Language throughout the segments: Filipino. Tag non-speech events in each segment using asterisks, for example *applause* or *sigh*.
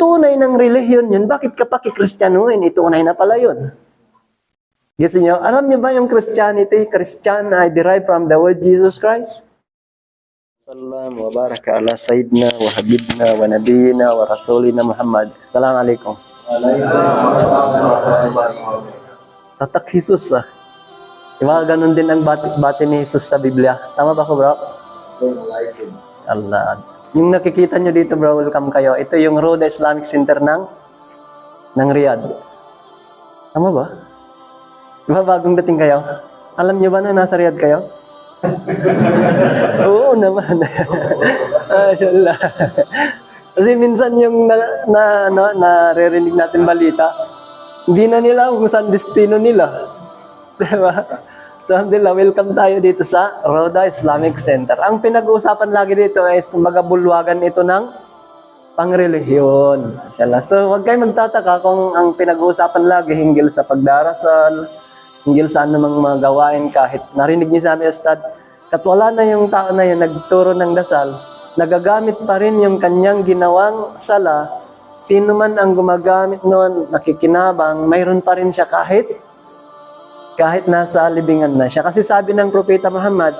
tunay ng relihiyon yun, bakit ka pakikristyanuhin? Itunay na pala yun. Gets niyo? Alam niyo ba yung Christianity? Christian ay derived from the word Jesus Christ? Salam wa baraka ala sayyidina wa habibna wa nabiyina wa rasulina Muhammad. Assalamualaikum. Tatak Jesus ah. Diba ganun din ang bati, bati ni Jesus sa Biblia? Tama ba ko bro? Allah. Yung nakikita nyo dito bro, welcome kayo. Ito yung Roda Islamic Center ng ng Riyadh. Tama ba? Di ba bagong dating kayo? Alam nyo ba na nasa Riyadh kayo? *laughs* Oo naman. *laughs* Mashallah. Kasi minsan yung na, na, na, naririnig natin balita, hindi na nila kung saan destino nila. *laughs* Diba? So, alhamdulillah, welcome tayo dito sa Roda Islamic Center. Ang pinag-uusapan lagi dito is kumbaga bulwagan ito ng pangrelihiyon. Inshallah. So, huwag kayo magtataka kung ang pinag-uusapan lagi hinggil sa pagdarasal, hinggil sa anumang mga gawain kahit narinig niyo sa amin, Ustad, kat wala na yung tao na yun nagturo ng dasal, nagagamit pa rin yung kanyang ginawang sala, sino man ang gumagamit noon, nakikinabang, mayroon pa rin siya kahit kahit nasa libingan na siya. Kasi sabi ng Propeta Muhammad,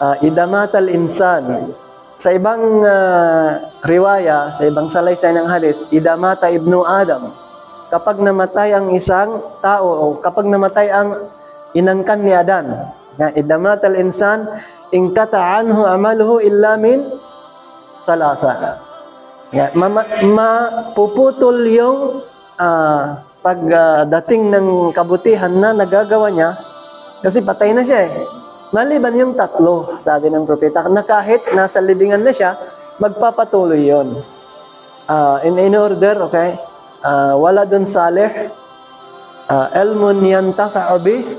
uh, idamatal insan. Sa ibang ah, riwaya, sa ibang salaysay ng hadith, idamata ibnu Adam. Kapag namatay ang isang tao, o kapag namatay ang inangkan ni Adan, nga idamatal insan, ingkata anhu amaluhu illa min talasa. Mama- mapuputol yung ah, pagdating ng kabutihan na nagagawa niya, kasi patay na siya eh. Maliban yung tatlo, sabi ng propeta, na kahit nasa libingan na siya, magpapatuloy yon. Ah, in, in order, okay? Ah, wala dun salih, uh, elmun yantafa'u bih,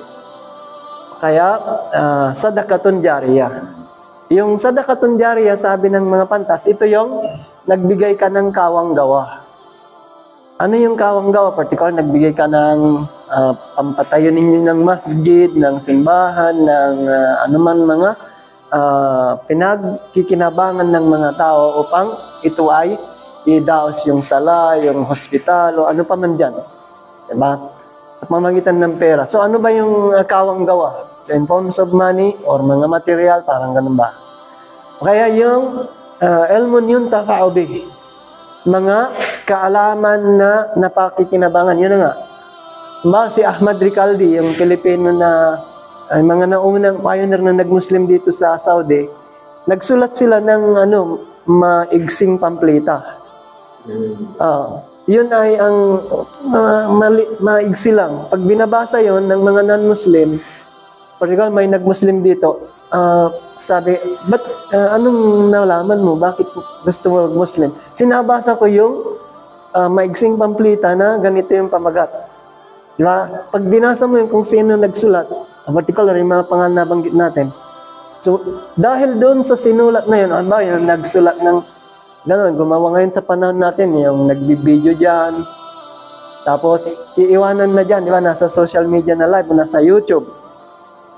kaya ah, sadakatun jariyah. Yung sadakatun jariyah, sabi ng mga pantas, ito yung nagbigay ka ng kawang gawa. Ano yung kawang gawa? Particular, nagbigay ka ng ah, pampatayo ninyo ng masjid, ng simbahan, ng ah, anuman mga ah, pinagkikinabangan ng mga tao upang ito ay idaos yung sala, yung hospital, o ano pa man dyan. Diba? Sa pamagitan ng pera. So ano ba yung ah, kawang gawa? So in forms of money or mga material, parang ganun ba? O Kaya yung uh, elmon yun tafa'u bih. Mga kaalaman na napakikinabangan. Yun na nga. Ba, si Ahmad Ricaldi, yung Pilipino na ay mga naunang pioneer na nag-Muslim dito sa Saudi, nagsulat sila ng ano, maigsing pampleta. Ah, yun ay ang ma- mali, maigsi lang. Pag binabasa yon ng mga non-Muslim, particular may nag-Muslim dito, ah, sabi, ba't ah, anong nalaman mo? Bakit gusto mo mag-Muslim? Sinabasa ko yung ah, maigsing pamplita na ganito yung pamagat. Di ba? Pag binasa mo yung kung sino nagsulat, particular yung mga pangalan na banggit natin, So, dahil doon sa sinulat na yun, ano ba, yung nagsulat ng Ganon, gumawa ngayon sa panahon natin, yung nagbibideo dyan. Tapos, iiwanan na dyan, di ba? Nasa social media na live, nasa YouTube.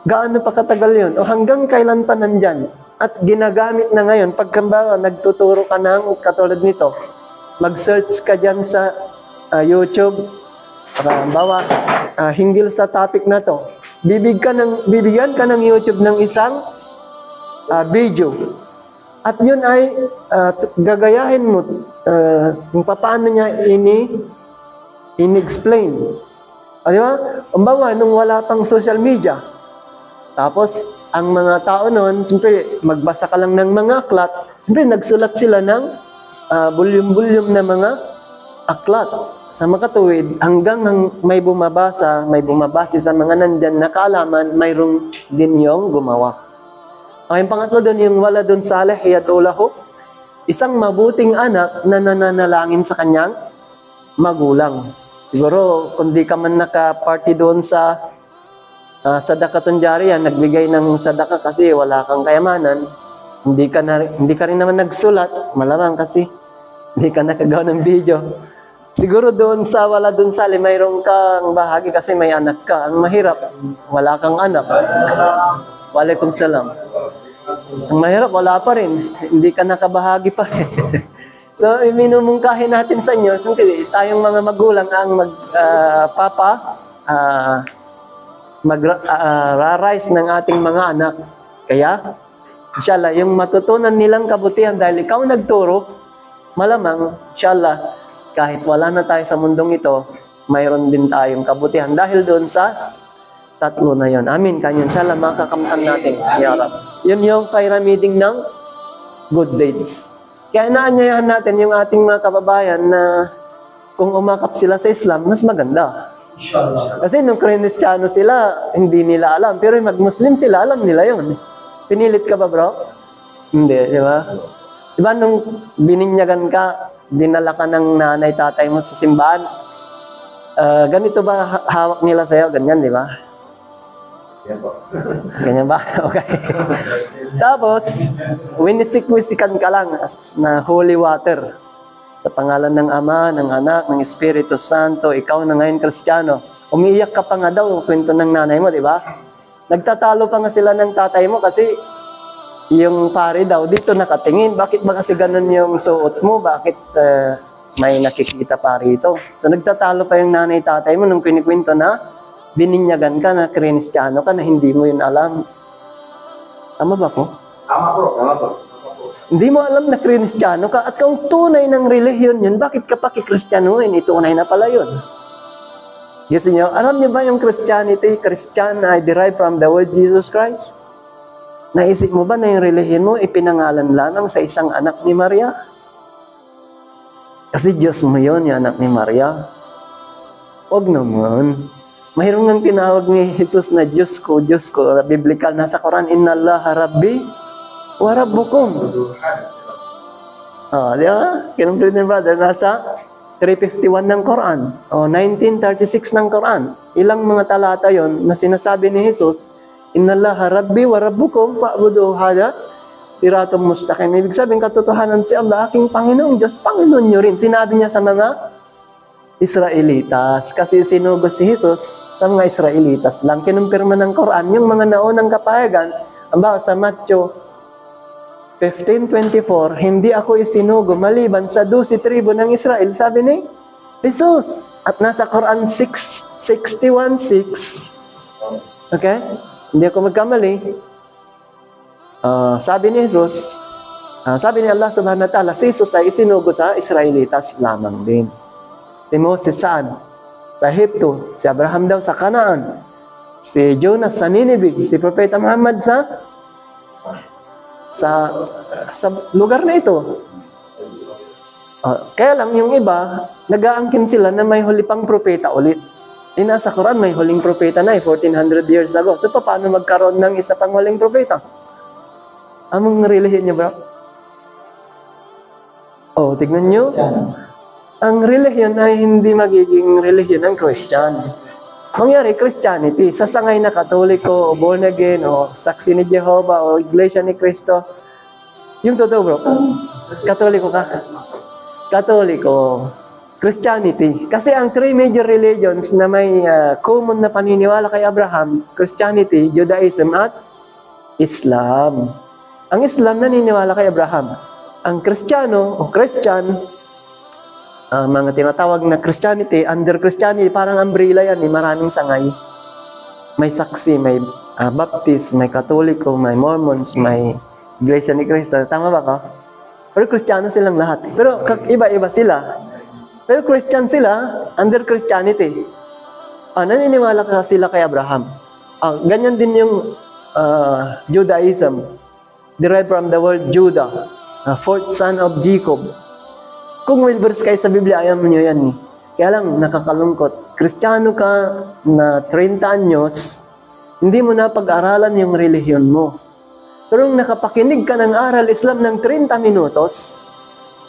Gaano pa katagal yun? O hanggang kailan pa nandyan? At ginagamit na ngayon, pagkambawa, nagtuturo ka ng katulad nito, mag-search ka dyan sa ah, YouTube, Halimbawa, ah, hinggil sa topic na to, bibig ka ng, bibigyan ka ng YouTube ng isang ah, video. At yun ay t- gagayahin mo ah, kung paano niya ini in-explain. Ah, di ba? Umbawa, nung wala pang social media, tapos ang mga tao noon, siyempre magbasa ka lang ng mga aklat, siyempre nagsulat sila ng ah, bulyum-bulyum na mga aklat sa makatuwid hanggang ang may bumabasa, may bumabase sa mga nandyan na kaalaman, mayroong din yung gumawa. Okay, yung pangatlo doon, yung wala doon salih yatulahu, isang mabuting anak na nananalangin sa kanyang magulang. Siguro, kung di ka man naka-party doon sa uh, sadakatun jariya, nagbigay ng sadaka kasi wala kang kayamanan, hindi ka, na, hindi ka rin naman nagsulat, malamang kasi hindi ka nakagawa ng video. Siguro doon sa wala doon sa mayroong kang bahagi kasi may anak ka. Ang mahirap, wala kang anak. Walaikum salam. Ang mahirap, wala pa rin. Hindi ka nakabahagi pa rin. *laughs* So, minumungkahi natin sa inyo, so, tayong mga magulang ang mag, ah, papa, ah, mag, ah, rarise ng ating mga anak. Kaya, inshallah, yung matutunan nilang kabutihan dahil ikaw nagturo, malamang, inshallah, kahit wala na tayo sa mundong ito, mayroon din tayong kabutihan dahil doon sa tatlo na yon. Amin. Kanya, inshallah, makakamtan natin. Ya Rab. Yun yung pyramiding ng good deeds. Kaya naanyayahan natin yung ating mga kababayan na kung umakap sila sa Islam, mas maganda. Kasi nung Kristiyano sila, hindi nila alam. Pero yung mag-Muslim sila, alam nila yun. Pinilit ka ba, bro? Hindi, di ba? Di ba nung bininyagan ka, dinala ka ng nanay, tatay mo sa simbahan, ah, ganito ba ha- hawak nila sa'yo? Ganyan, di ba? *laughs* Ganyan ba? *laughs* Okay. Tapos, winisik-wisikan ka lang na holy water. Sa pangalan ng Ama, ng Anak, ng Espiritu Santo, ikaw na ngayon Kristiyano. Umiiyak ka pa nga daw, kwento ng nanay mo, di ba? Nagtatalo pa nga sila ng tatay mo kasi yung pare daw dito nakatingin. Bakit ba kasi ganun yung suot mo? Bakit eh, may nakikita pa rito? So nagtatalo pa yung nanay tatay mo nung kinikwento na bininyagan ka na Kristiyano ka na hindi mo yun alam. Tama ba ko? Tama po. Tama po. Hindi mo alam na Kristiyano ka at kung tunay ng relihiyon yun, bakit ka pa kikristyanuhin? Itunay na pala yun. Gets niyo? Alam niyo ba yung Christianity, Christian ay derived from the word Jesus Christ? Naisip mo ba na yung relihiyon mo ipinangalan lamang sa isang anak ni Maria? Kasi Diyos mo yun, yung anak ni Maria. Huwag naman. Mayroon nga tinawag ni Jesus na Diyos ko, Diyos ko. Biblical, nasa Quran, Inna Allah Rabbi wa Rabbukum. Oh, di ba? Kinumplit ni brother, nasa 351 ng Quran. O, 1936 ng Quran. Ilang mga talata yon na sinasabi ni Jesus, Inna Allah Rabbi wa Rabbukum fa'budu hada siratong mustaqim. Ibig sabihin, katotohanan si Allah, aking Panginoong Diyos, Panginoon nyo rin. Sinabi niya sa mga Israelitas. Kasi sinugos si Jesus sa mga Israelitas lang. Kinumpirma ng Quran yung mga naunang kapayagan. Ang sa Matthew 15.24, hindi ako isinugo maliban sa 12 tribo ng Israel, sabi ni Jesus. At nasa Quran 6, 61.6, okay? Hindi ako magkamali. Ah, sabi ni Jesus, ah, sabi ni Allah subhanahu wa ta'ala, si Jesus ay isinugo sa Israelitas lamang din. Si Moses saan? Sa Egypto. Si Abraham daw sa Canaan. Si Jonas sa Nineveh. Si Propeta Muhammad sa sa sa lugar na ito. Ah, kaya lang yung iba, nag-aangkin sila na may huli pang propeta ulit. Eh, nasa Quran, may huling propeta na eh, 1400 years ago. So, paano magkaroon ng isa pang huling propeta? Among relihiyon niyo, bro? Oh, tignan niyo. Ang relihiyon ay hindi magiging relihiyon ng Christian. Mangyari, Christianity, sasangay na katoliko, o born again, o saksi ni Jehovah, o iglesia ni Cristo. Yung totoo, bro. Katoliko ka. Katoliko. Christianity. Kasi ang three major religions na may ah, common na paniniwala kay Abraham, Christianity, Judaism, at Islam. Ang Islam naniniwala kay Abraham. Ang Kristiyano o Christian, ang mga tinatawag na Christianity, under Christianity, parang umbrella yan, eh, maraming sangay. May saksi, may ah, Baptist, may Katoliko, may Mormons, may Iglesia ni Cristo. Tama ba ka? Pero Kristiyano silang lahat. Pero iba-iba sila. Pero Christian sila, under Christianity. Ah, naniniwala ka sila kay Abraham. Ah, ganyan din yung ah, Judaism. Derived from the word Judah, ah, fourth son of Jacob. Kung will verse kayo sa Biblia, ayaw nyo yan eh. Kaya lang, nakakalungkot. Kristiyano ka na 30 anyos, hindi mo na pag-aralan yung relihiyon mo. Pero kung nakapakinig ka ng aral Islam ng 30 minutos,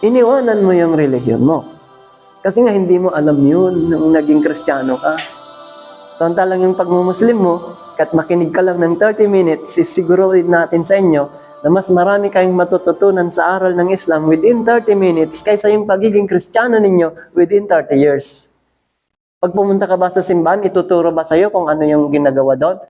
iniwanan mo yung relihiyon mo. Kasi nga hindi mo alam yun nung naging Kristiyano ka. Samantalang yung pagmumuslim mo, kat makinig ka lang ng 30 minutes, sisiguruhin natin sa inyo na mas marami kayong matututunan sa aral ng Islam within 30 minutes kaysa yung pagiging Kristiyano ninyo within 30 years. Pag pumunta ka ba sa simbahan, ituturo ba sa'yo kung ano yung ginagawa doon?